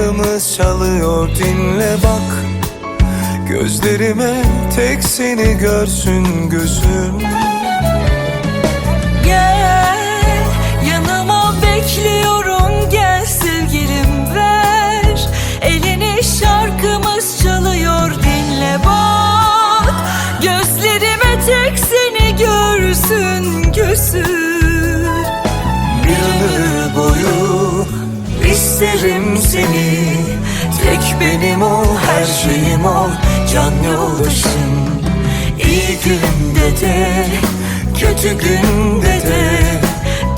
şarkımız çalıyor dinle bak. Gözlerime tek seni görsün gözüm. Gel yanıma bekliyorum. Gel sevgilim ver. Elini şarkımız çalıyor dinle bak. Gözlerime tek seni görsün gözüm. Bir ömür boyu isterim seni. Tek benim ol her şeyim ol can yoldaşım. İyi günde de kötü günde de.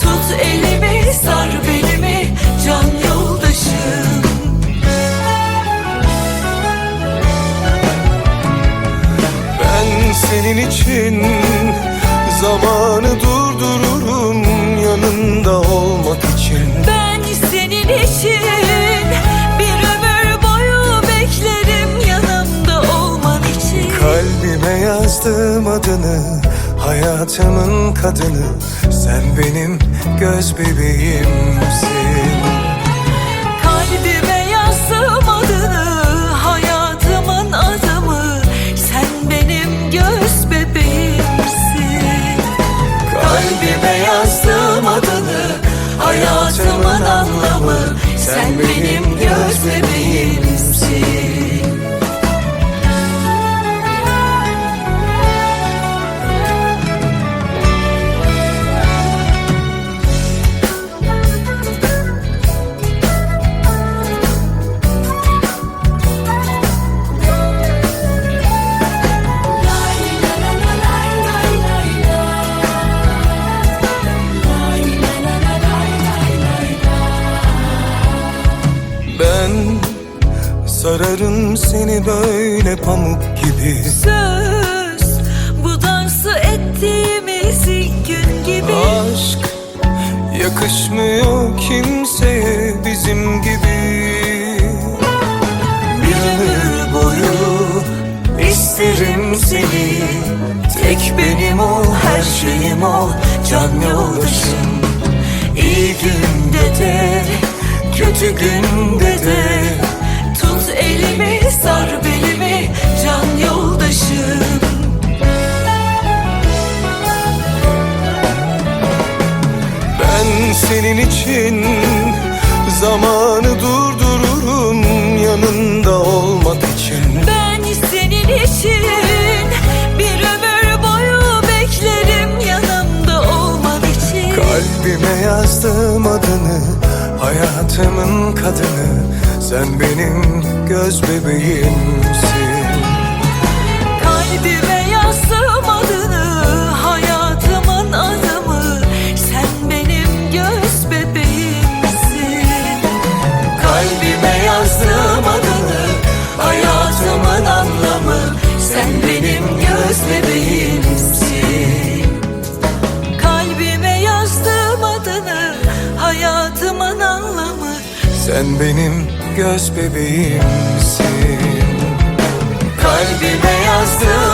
Tut elimi sar belimi can yoldaşım. Ben senin için zamanı durdururum yanında olmak için. Ben senin için yazdım adını hayatımın kadını. Sen benim göz bebeğimsin. Kalbime yazdım adını hayatımın adamı Sen benim göz bebeğimsin. Kalbime yazdım adını hayatımın anlamı. Sen benim göz bebeğimsin sararım seni böyle pamuk gibi. Söz bu dansı ettiğimiz ilk gün gibi. Aşk yakışmıyor kimseye bizim gibi. Bir ömür boyu isterim seni. Tek benim ol her şeyim ol can yoldaşım. İyi günde de kötü günde de elimi sar belimi can yoldaşım. Ben senin için hayatımın kadını. Sen benim göz bebeğimsin. Kalbime yazdım adını hayatımın adamı Sen benim göz bebeğimsin. Kalbime yazdım adını hayatımın anlamı. Sen benim göz bebeğimsin Sen benim göz bebeğimsin. Kalbime yazdım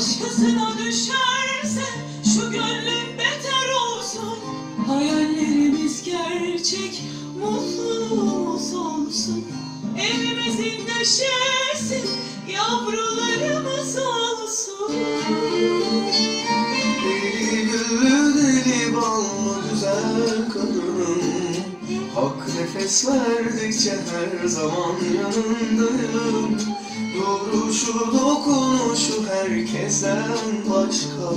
Başkasına düşerse şu gönlüm beter olsun. Hayallerimiz gerçek, mutluluğumuz olsun. Evimizin neşesi, yavrularımız olsun nefes verdikçe her zaman yanındayım. Duruşu dokunuşu herkesten başka.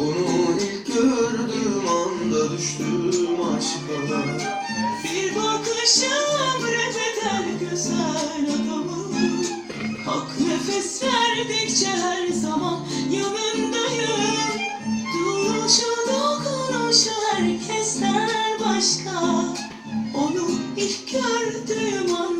Onu ilk gördüğüm anda düştüm aşka. Bir bakışım reddeder güzel adamı Hak nefes verdikçe her zaman yanındayım. Duruşu dokunuşu herkesten başka Onu ilk gördüğüm anda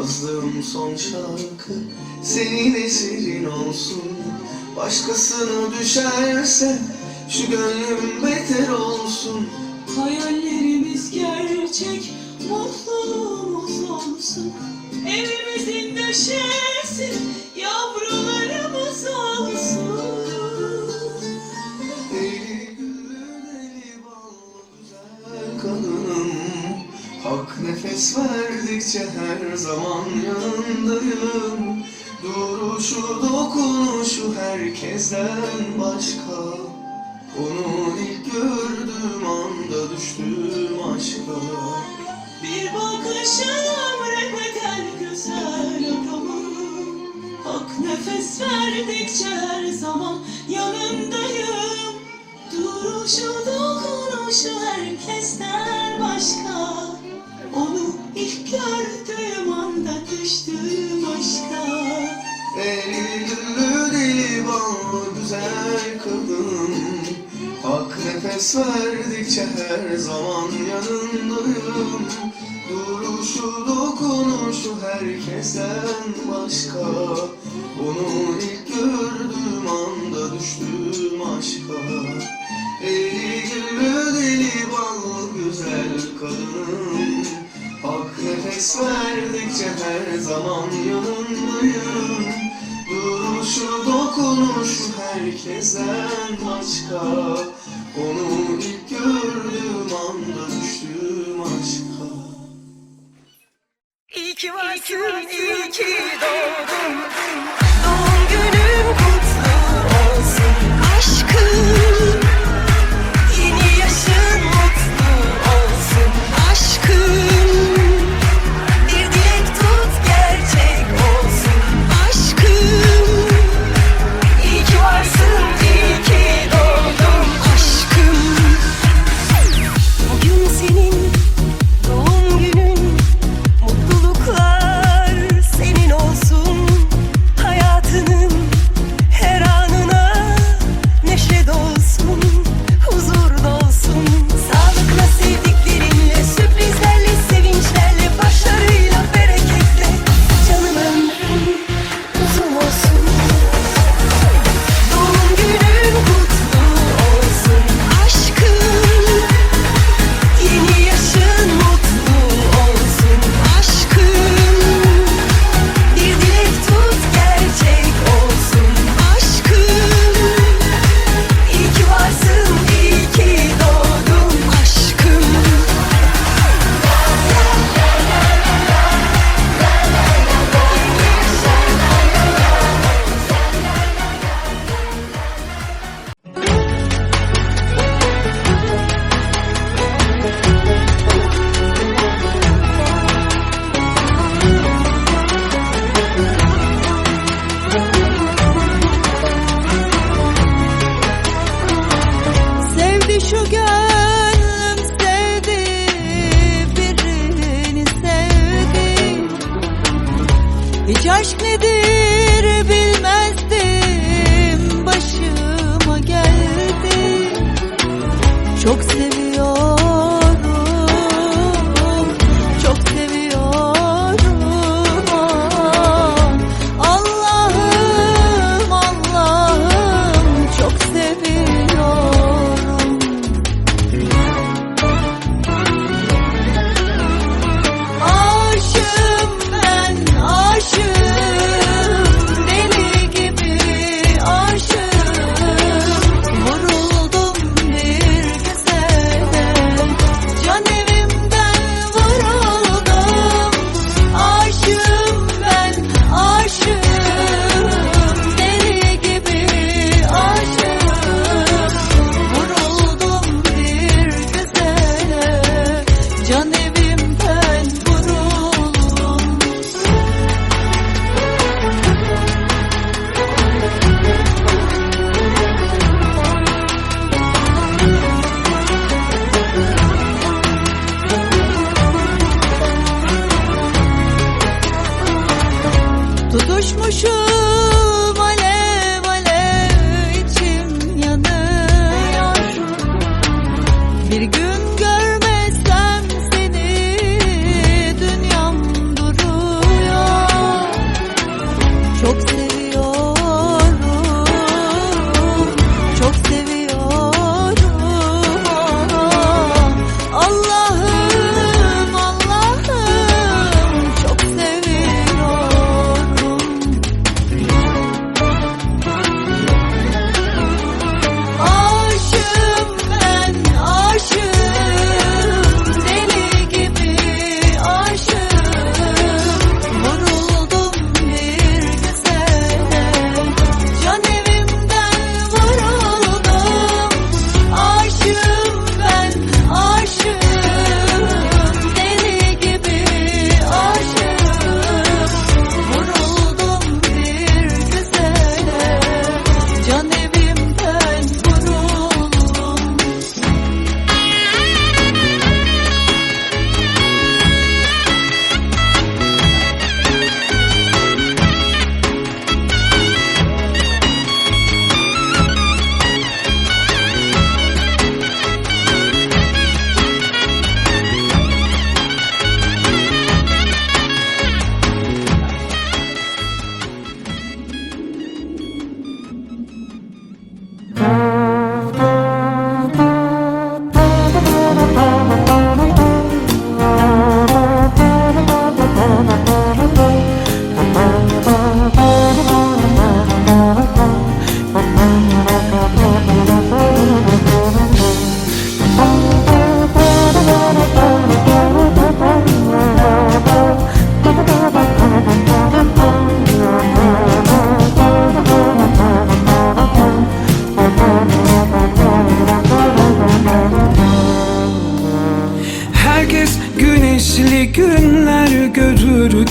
Yazdığım son şarkı senin eserin olsun. Başkasına düşerse şu gönlüm beter olsun. Hayallerimiz gerçek, mutluluğumuz olsun. Evimizin neşesi, yavrularımız nefes verdikçe her zaman yanındayım Duruşu dokunuşu herkesten başka Onu ilk gördüğüm anda düştüm aşka Bir bakışım reddeder güzel adamı. Hak nefes verdikçe her zaman yanındayım. Duruşu dokunuşu herkesten başka. Gördüğüm anda düştüm aşka. Güllü deli ballı güzel kadın. Hak nefes verdikçe her zaman yanındayım. Duruşu dokunuşu herkesten başka. Onu ilk gördüğüm anda düştüm aşka. Güllü deli ballı güzel kadın Hak nefes verdikçe her zaman yanındayım. Duruşu dokunuşu herkesten başka. Onu ilk gördüğüm anda düştüm aşka. İyi ki varsın, iyi ki doğdun.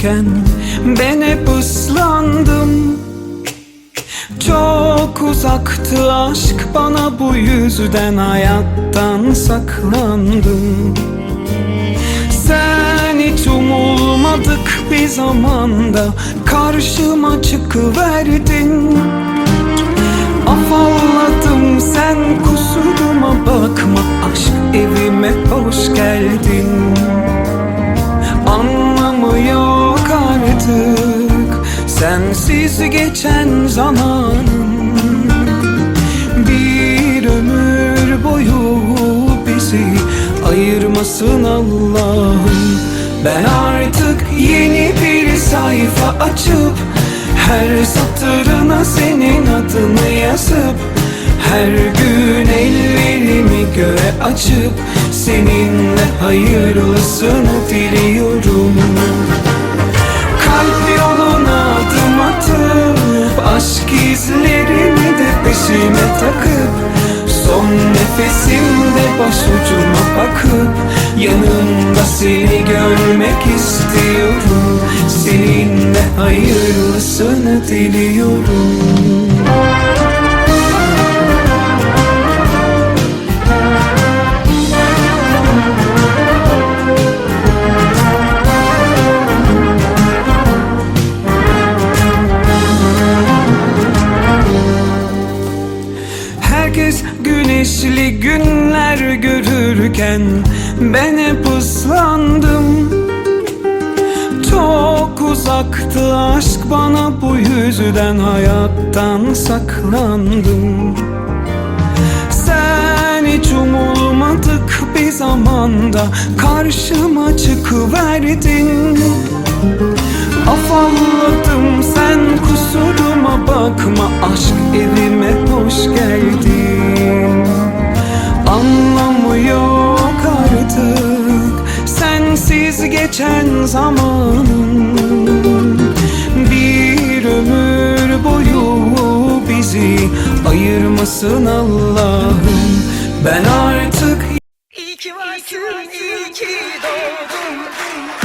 Görürken ben hep ıslandım. Çok uzaktı aşk bana bu yüzden hayattan saklandım. Sen hiç umulmadık bir zamanda karşıma çıkıverdin. Afalladım sen kusuruma bakma Aşk evime hoş geldin. Anlamı yok artık Sensiz geçen zamanım. Bir ömür boyu bizi ayırmasın Allah'ım. Ben artık yeni bir sayfa açıp Her satırına senin adını yazıp Her gün ellerimi göğe açıp Seninle hayırlısını diliyorum atıp Aşk izlerini de peşime takıp Son nefesimde başucuma bakıp Yanımda seni görmek istiyorum. Seninle hayırlısını diliyorum büyürken ben hep ıslandım. Çok uzaktı aşk bana bu yüzden hayattan saklandım. Sen hiç umulmadık bir zamanda karşıma çıkıverdin. Afalladım sen kusuruma bakma aşk evime hoş geldin. Anlamıyor artık sensiz geçen zamanın Bir ömür boyu bizi ayırmasın Allah'ım. Ben artık İyi ki varsın, iyi ki doğdun.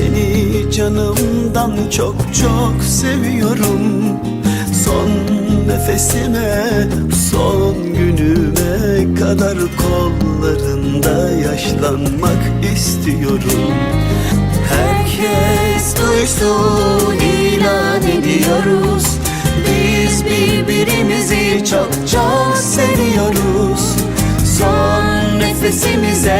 Seni canımdan çok çok seviyorum. Son nefesime, son günüme kadar kollarında yaşlanmak istiyorum. Herkes duysun ilan ediyoruz. Biz birbirimizi çok çok seviyoruz. Son nefesimize,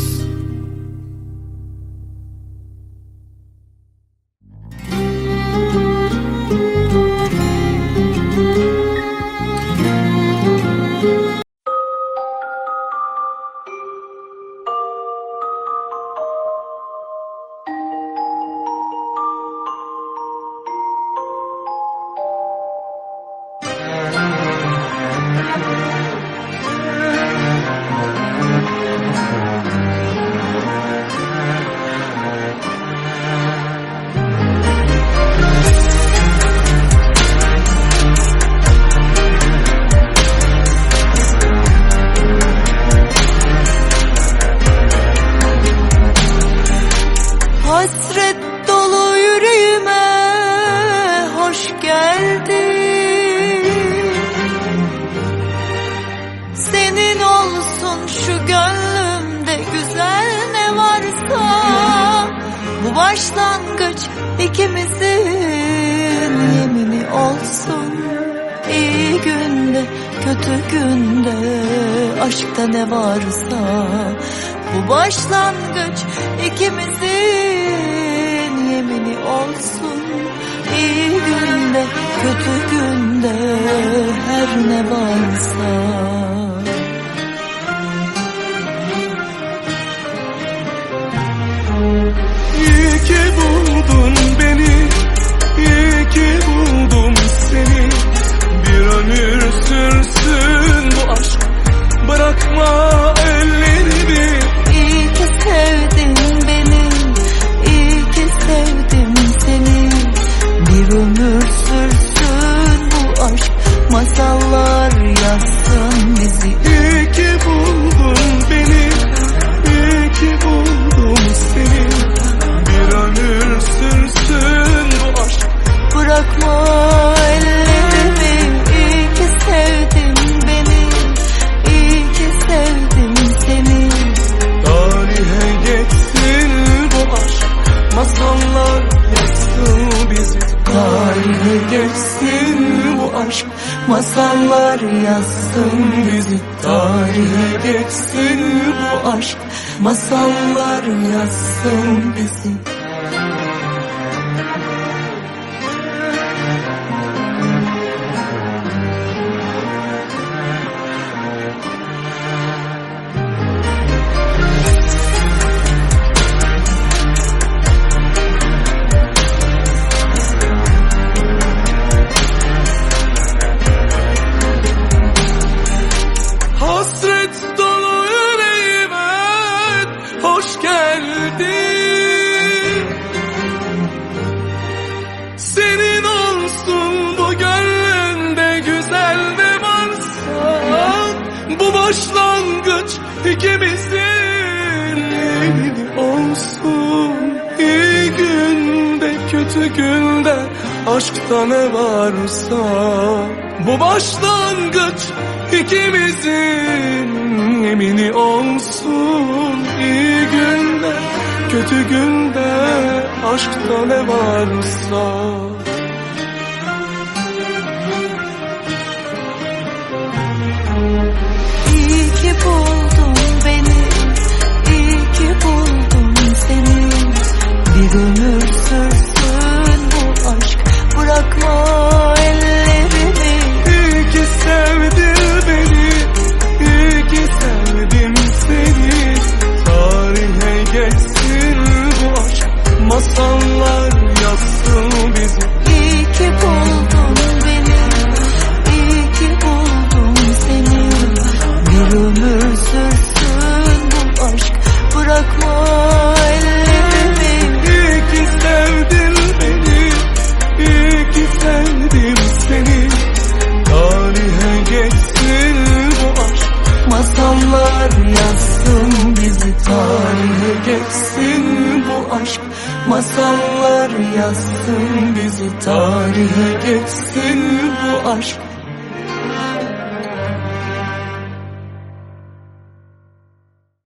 Günde her ne varsa Masallar yazsın bizi Tarihe geçsin bu aşk Masallar yazsın bizi. Olsun. İyi günde kötü günde aşkta ne varsa. Bu başlangıç ikimizin yemini olsun. İyi günde kötü günde aşkta ne varsa Oh.